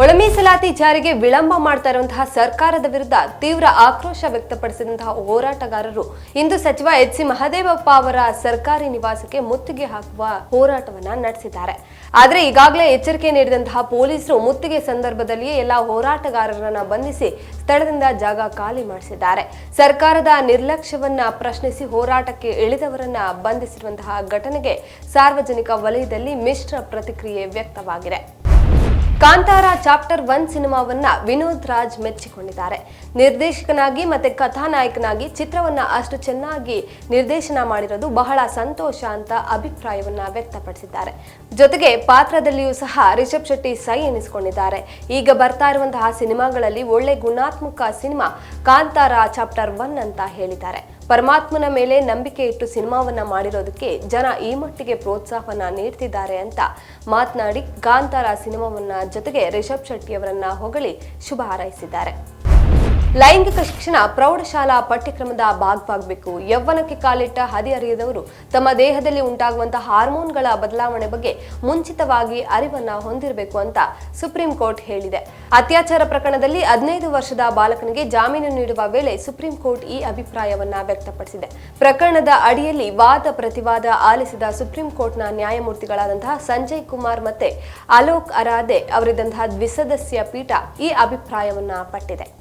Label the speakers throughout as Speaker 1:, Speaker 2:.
Speaker 1: ಒಳ ಮೀಸಲಾತಿ ಜಾರಿಗೆ ವಿಳಂಬ ಮಾಡ್ತಾ ಇರುವಂತಹ ಸರ್ಕಾರದ ವಿರುದ್ಧ ತೀವ್ರ ಆಕ್ರೋಶ ವ್ಯಕ್ತಪಡಿಸಿದಂತಹ ಹೋರಾಟಗಾರರು. ಇಂದು ಸಚಿವ ಎಚ್ ಸಿ ಮಹದೇವಪ್ಪ ಅವರ ಸರ್ಕಾರಿ ನಿವಾಸಕ್ಕೆ ಮುತ್ತಿಗೆ ಹಾಕುವ ಹೋರಾಟವನ್ನ ನಡೆಸಿದ್ದಾರೆ. ಆದರೆ ಈಗಾಗಲೇ ಎಚ್ಚರಿಕೆ ನೀಡಿದಂತಹ ಪೊಲೀಸರು ಮುತ್ತಿಗೆ ಸಂದರ್ಭದಲ್ಲಿಯೇ ಎಲ್ಲ ಹೋರಾಟಗಾರರನ್ನ ಬಂಧಿಸಿ ಸ್ಥಳದಿಂದ ಜಾಗ ಖಾಲಿ ಮಾಡಿಸಿದ್ದಾರೆ. ಸರ್ಕಾರದ ನಿರ್ಲಕ್ಷ್ಯವನ್ನ ಪ್ರಶ್ನಿಸಿ ಹೋರಾಟಕ್ಕೆ ಇಳಿದವರನ್ನ ಬಂಧಿಸಿರುವಂತಹ ಘಟನೆಗೆ ಸಾರ್ವಜನಿಕ ವಲಯದಲ್ಲಿ ಮಿಶ್ರ ಪ್ರತಿಕ್ರಿಯೆ ವ್ಯಕ್ತವಾಗಿದೆ. ಕಾಂತಾರ ಚಾಪ್ಟರ್ ಒನ್ ಸಿನಿಮಾವನ್ನ ವಿನೋದ್ ರಾಜ್ ಮೆಚ್ಚಿಕೊಂಡಿದ್ದಾರೆ. ನಿರ್ದೇಶಕನಾಗಿ ಮತ್ತೆ ಕಥಾನಾಯಕನಾಗಿ ಚಿತ್ರವನ್ನ ಅಷ್ಟು ಚೆನ್ನಾಗಿ ನಿರ್ದೇಶನ ಮಾಡಿರೋದು ಬಹಳ ಸಂತೋಷ ಅಂತ ಅಭಿಪ್ರಾಯವನ್ನ ವ್ಯಕ್ತಪಡಿಸಿದ್ದಾರೆ. ಜೊತೆಗೆ ಪಾತ್ರದಲ್ಲಿಯೂ ಸಹ ರಿಷಬ್ ಶೆಟ್ಟಿ ಸೈ ಎನಿಸಿಕೊಂಡಿದ್ದಾರೆ. ಈಗ ಬರ್ತಾ ಇರುವಂತಹ ಸಿನಿಮಾಗಳಲ್ಲಿ ಒಳ್ಳೆ ಗುಣಾತ್ಮಕ ಸಿನಿಮಾ ಕಾಂತಾರ ಚಾಪ್ಟರ್ ಒನ್ ಅಂತ ಹೇಳಿದ್ದಾರೆ. ಪರಮಾತ್ಮನ ಮೇಲೆ ನಂಬಿಕೆ ಇಟ್ಟು ಸಿನಿಮಾವನ್ನ ಮಾಡಿರೋದಕ್ಕೆ ಜನ ಈ ಮಟ್ಟಿಗೆ ಪ್ರೋತ್ಸಾಹವನ್ನ ನೀಡ್ತಿದ್ದಾರೆ ಅಂತ ಮಾತನಾಡಿ ಕಾಂತಾರ ಸಿನಿಮಾವನ್ನ ಜೊತೆಗೆ ರಿಷಬ್ ಶೆಟ್ಟಿ ಅವರನ್ನ ಹೊಗಳಿ ಶುಭ ಹಾರೈಸಿದ್ದಾರೆ. ಲೈಂಗಿಕ ಶಿಕ್ಷಣ ಪ್ರೌಢಶಾಲಾ ಪಠ್ಯಕ್ರಮದ ಭಾಗವಾಗಬೇಕು. ಯೌವನಕ್ಕೆ ಕಾಲಿಟ್ಟ ಹದಿಹರಿಯದವರು ತಮ್ಮ ದೇಹದಲ್ಲಿ ಉಂಟಾಗುವಂತಹ ಹಾರ್ಮೋನ್ಗಳ ಬದಲಾವಣೆ ಬಗ್ಗೆ ಮುಂಚಿತವಾಗಿ ಅರಿವನ್ನ ಹೊಂದಿರಬೇಕು ಅಂತ ಸುಪ್ರೀಂ ಕೋರ್ಟ್ ಹೇಳಿದೆ. ಅತ್ಯಾಚಾರ ಪ್ರಕರಣದಲ್ಲಿ ಹದಿನೈದು ವರ್ಷದ ಬಾಲಕನಿಗೆ ಜಾಮೀನು ನೀಡುವ ವೇಳೆ ಸುಪ್ರೀಂ ಕೋರ್ಟ್ ಈ ಅಭಿಪ್ರಾಯವನ್ನ ವ್ಯಕ್ತಪಡಿಸಿದೆ. ಪ್ರಕರಣದ ಅಡಿಯಲ್ಲಿ ವಾದ ಪ್ರತಿವಾದ ಆಲಿಸಿದ ಸುಪ್ರೀಂ ಕೋರ್ಟ್ನ ನ್ಯಾಯಮೂರ್ತಿಗಳಾದಂತಹ ಸಂಜಯ್ ಕುಮಾರ್ ಮತ್ತೆ ಅಲೋಕ್ ಅರಾದೆ ಅವರಿದ್ದಂತಹ ದ್ವಿಸದಸ್ಯ ಪೀಠ ಈ ಅಭಿಪ್ರಾಯವನ್ನ ಪಟ್ಟಿದೆ.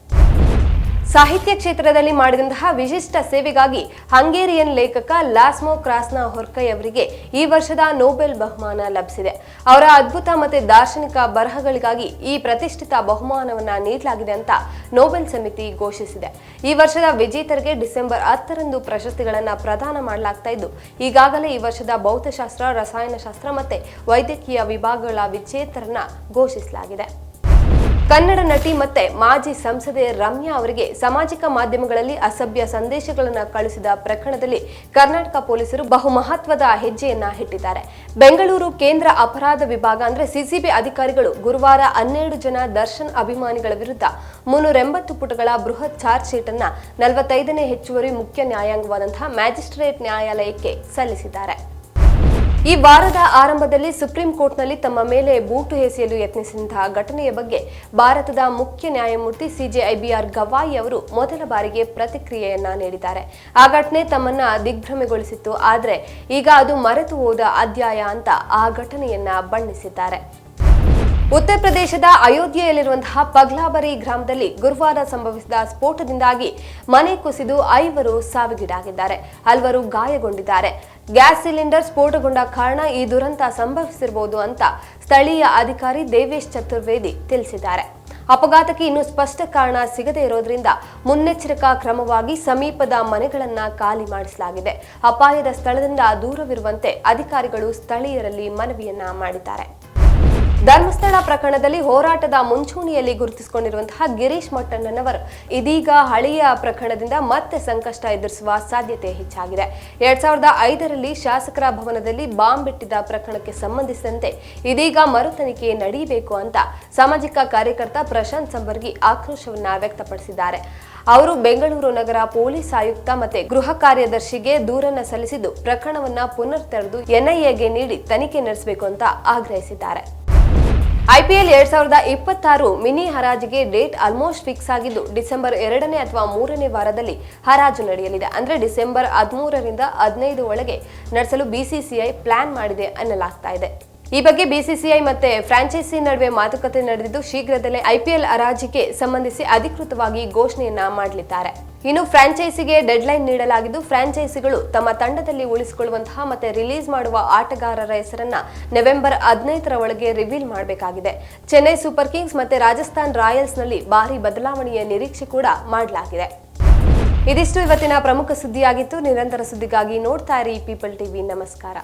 Speaker 1: ಸಾಹಿತ್ಯ ಕ್ಷೇತ್ರದಲ್ಲಿ ಮಾಡಿದಂತಹ ವಿಶಿಷ್ಟ ಸೇವೆಗಾಗಿ ಹಂಗೇರಿಯನ್ ಲೇಖಕ ಲಾಸ್ಮೋ ಕ್ರಾಸ್ನ ಹೊರ್ಕೈ ಅವರಿಗೆ ಈ ವರ್ಷದ ನೊಬೆಲ್ ಬಹುಮಾನ ಲಭಿಸಿದೆ. ಅವರ ಅದ್ಭುತ ಮತ್ತು ದಾರ್ಶನಿಕ ಬರಹಗಳಿಗಾಗಿ ಈ ಪ್ರತಿಷ್ಠಿತ ಬಹುಮಾನವನ್ನು ನೀಡಲಾಗಿದೆ ಅಂತ ನೊಬೆಲ್ ಸಮಿತಿ ಘೋಷಿಸಿದೆ. ಈ ವರ್ಷದ ವಿಜೇತರಿಗೆ ಡಿಸೆಂಬರ್ ಹತ್ತರಂದು ಪ್ರಶಸ್ತಿಗಳನ್ನು ಪ್ರದಾನ ಮಾಡಲಾಗ್ತಾ ಇದ್ದು, ಈಗಾಗಲೇ ಈ ವರ್ಷದ ಭೌತಶಾಸ್ತ್ರ, ರಸಾಯನಶಾಸ್ತ್ರ ಮತ್ತು ವೈದ್ಯಕೀಯ ವಿಭಾಗಗಳ ವಿಜೇತರನ್ನ ಘೋಷಿಸಲಾಗಿದೆ. ಕನ್ನಡ ನಟಿ ಮತ್ತೆ ಮಾಜಿ ಸಂಸದೆ ರಮ್ಯಾ ಅವರಿಗೆ ಸಾಮಾಜಿಕ ಮಾಧ್ಯಮಗಳಲ್ಲಿ ಅಸಭ್ಯ ಸಂದೇಶಗಳನ್ನು ಕಳುಹಿಸಿದ ಪ್ರಕರಣದಲ್ಲಿ ಕರ್ನಾಟಕ ಪೊಲೀಸರು ಬಹುಮಹತ್ವದ ಹೆಜ್ಜೆಯನ್ನ ಇಟ್ಟಿದ್ದಾರೆ. ಬೆಂಗಳೂರು ಕೇಂದ್ರ ಅಪರಾಧ ವಿಭಾಗ ಅಂದ್ರೆ ಸಿಸಿಬಿ ಅಧಿಕಾರಿಗಳು ಗುರುವಾರ ಹನ್ನೆರಡು ಜನ ದರ್ಶನ್ ಅಭಿಮಾನಿಗಳ ವಿರುದ್ಧ ಮುನ್ನೂರ ಎಂಬತ್ತು ಪುಟಗಳ ಬೃಹತ್ ಚಾರ್ಜ್ ಶೀಟ್ ಅನ್ನ ನಲವತ್ತೈದನೇ ಹೆಚ್ಚುವರಿ ಮುಖ್ಯ ನ್ಯಾಯಾಂಗವಾದಂತಹ ಮ್ಯಾಜಿಸ್ಟ್ರೇಟ್ ನ್ಯಾಯಾಲಯಕ್ಕೆ ಸಲ್ಲಿಸಿದ್ದಾರೆ. ಈ ವಾರದ ಆರಂಭದಲ್ಲಿ ಸುಪ್ರೀಂ ಕೋರ್ಟ್ನಲ್ಲಿ ತಮ್ಮ ಮೇಲೆ ಬೂಟು ಎಸೆಯಲು ಯತ್ನಿಸಿದಂತಹ ಘಟನೆಯ ಬಗ್ಗೆ ಭಾರತದ ಮುಖ್ಯ ನ್ಯಾಯಮೂರ್ತಿ ಸಿಜೆಐಬಿಆರ್ ಗವಾಯಿ ಅವರು ಮೊದಲ ಬಾರಿಗೆ ಪ್ರತಿಕ್ರಿಯೆಯನ್ನ ನೀಡಿದ್ದಾರೆ. ಆ ಘಟನೆ ತಮ್ಮನ್ನ ದಿಗ್ಭ್ರಮೆಗೊಳಿಸಿತ್ತು. ಆದರೆ ಈಗ ಅದು ಮರೆತು ಹೋದ ಅಧ್ಯಾಯ ಅಂತ ಆ ಘಟನೆಯನ್ನ ಬಣ್ಣಿಸಿದ್ದಾರೆ. ಉತ್ತರ ಪ್ರದೇಶದ ಅಯೋಧ್ಯೆಯಲ್ಲಿರುವಂತಹ ಪಗ್ಲಾಬರಿ ಗ್ರಾಮದಲ್ಲಿ ಗುರುವಾರ ಸಂಭವಿಸಿದ ಸ್ಫೋಟದಿಂದಾಗಿ ಮನೆ ಕುಸಿದು ಐವರು ಸಾವಿಗೀಡಾಗಿದ್ದಾರೆ. ಹಲವರು ಗಾಯಗೊಂಡಿದ್ದಾರೆ. ಗ್ಯಾಸ್ ಸಿಲಿಂಡರ್ ಸ್ಫೋಟಗೊಂಡ ಕಾರಣ ಈ ದುರಂತ ಸಂಭವಿಸಿರಬಹುದು ಅಂತ ಸ್ಥಳೀಯ ಅಧಿಕಾರಿ ದೇವೇಶ್ ಚತುರ್ವೇದಿ ತಿಳಿಸಿದ್ದಾರೆ. ಅಪಘಾತಕ್ಕೆ ಇನ್ನೂ ಸ್ಪಷ್ಟ ಕಾರಣ ಸಿಗದೇ ಇರೋದ್ರಿಂದ ಮುನ್ನೆಚ್ಚರಿಕಾ ಕ್ರಮವಾಗಿ ಸಮೀಪದ ಮನೆಗಳನ್ನ ಖಾಲಿ ಮಾಡಿಸಲಾಗಿದೆ. ಅಪಾಯದ ಸ್ಥಳದಿಂದ ದೂರವಿರುವಂತೆ ಅಧಿಕಾರಿಗಳು ಸ್ಥಳೀಯರಲ್ಲಿ ಮನವಿಯನ್ನ ಮಾಡಿದ್ದಾರೆ. ಧರ್ಮಸ್ಥಳ ಪ್ರಕರಣದಲ್ಲಿ ಹೋರಾಟದ ಮುಂಚೂಣಿಯಲ್ಲಿ ಗುರುತಿಸಿಕೊಂಡಿರುವಂತಹ ಗಿರೀಶ್ ಮಟ್ಟಣ್ಣನವರು. ಇದೀಗ ಹಳೆಯ ಪ್ರಕರಣದಿಂದ ಮತ್ತೆ ಸಂಕಷ್ಟ ಎದುರಿಸುವ ಸಾಧ್ಯತೆ ಹೆಚ್ಚಾಗಿದೆ. ಎರಡ್ ಸಾವಿರದ ಐದರಲ್ಲಿ ಶಾಸಕರ ಭವನದಲ್ಲಿ ಬಾಂಬ್ ಬಿಟ್ಟಿದ್ದ ಪ್ರಕರಣಕ್ಕೆ ಸಂಬಂಧಿಸಿದಂತೆ ಇದೀಗ ಮರು ತನಿಖೆ ನಡೆಯಬೇಕು ಅಂತ ಸಾಮಾಜಿಕ ಕಾರ್ಯಕರ್ತ ಪ್ರಶಾಂತ್ ಸಂಬರ್ಗಿ ಆಕ್ರೋಶವನ್ನ ವ್ಯಕ್ತಪಡಿಸಿದ್ದಾರೆ. ಅವರು ಬೆಂಗಳೂರು ನಗರ ಪೊಲೀಸ್ ಆಯುಕ್ತ ಮತ್ತೆ ಗೃಹ ಕಾರ್ಯದರ್ಶಿಗೆ ದೂರನ್ನ ಸಲ್ಲಿಸಿದ್ದು ಪ್ರಕರಣವನ್ನ ಪುನರ್ ತೆರೆದು ಎನ್ಐಎಗೆ ನೀಡಿ ತನಿಖೆ ನಡೆಸಬೇಕು ಅಂತ ಆಗ್ರಹಿಸಿದ್ದಾರೆ. ಐಪಿಎಲ್ ಎರಡ್ ಸಾವಿರದ ಇಪ್ಪತ್ತಾರು ಮಿನಿ ಹರಾಜಿಗೆ ಡೇಟ್ ಆಲ್ಮೋಸ್ಟ್ ಫಿಕ್ಸ್ ಆಗಿದ್ದು ಡಿಸೆಂಬರ್ ಎರಡನೇ ಅಥವಾ ಮೂರನೇ ವಾರದಲ್ಲಿ ಹರಾಜು ನಡೆಯಲಿದೆ. ಅಂದ್ರೆ ಡಿಸೆಂಬರ್ ಹದಿಮೂರರಿಂದ ಹದಿನೈದು ಒಳಗೆ ನಡೆಸಲು ಬಿಸಿಸಿಐ ಪ್ಲಾನ್ ಮಾಡಿದೆ ಅನ್ನಲಾಗ್ತಾ ಇದೆ. ಈ ಬಗ್ಗೆ ಬಿಸಿಸಿಐ ಮತ್ತೆ ಫ್ರಾಂಚೈಸಿ ನಡುವೆ ಮಾತುಕತೆ ನಡೆದಿದ್ದು ಶೀಘ್ರದಲ್ಲೇ ಐಪಿಎಲ್ ಹರಾಜಿಗೆ ಸಂಬಂಧಿಸಿ ಅಧಿಕೃತವಾಗಿ ಘೋಷಣೆಯನ್ನ ಮಾಡಲಿದ್ದಾರೆ. ಇನ್ನು ಫ್ರಾಂಚೈಸಿಗೆ ಡೆಡ್ಲೈನ್ ನೀಡಲಾಗಿದ್ದು ಫ್ರಾಂಚೈಸಿಗಳು ತಮ್ಮ ತಂಡದಲ್ಲಿ ಉಳಿಸಿಕೊಳ್ಳುವಂತಹ ಮತ್ತೆ ರಿಲೀಸ್ ಮಾಡುವ ಆಟಗಾರರ ಹೆಸರನ್ನ ನವೆಂಬರ್ ಹದಿನೈದರ ಒಳಗೆ ರಿವೀಲ್ ಮಾಡಬೇಕಾಗಿದೆ. ಚೆನ್ನೈ ಸೂಪರ್ ಕಿಂಗ್ಸ್ ಮತ್ತೆ ರಾಜಸ್ಥಾನ್ ರಾಯಲ್ಸ್ನಲ್ಲಿ ಭಾರಿ ಬದಲಾವಣೆಯ ನಿರೀಕ್ಷೆ ಕೂಡ ಮಾಡಲಾಗಿದೆ. ಇದಿಷ್ಟು ಇವತ್ತಿನ ಪ್ರಮುಖ ಸುದ್ದಿಯಾಗಿತ್ತು. ನಿರಂತರ ಸುದ್ದಿಗಾಗಿ ನೋಡ್ತಾ ಇರಿ ಪೀಪಲ್ ಟಿವಿ ನಮಸ್ಕಾರ.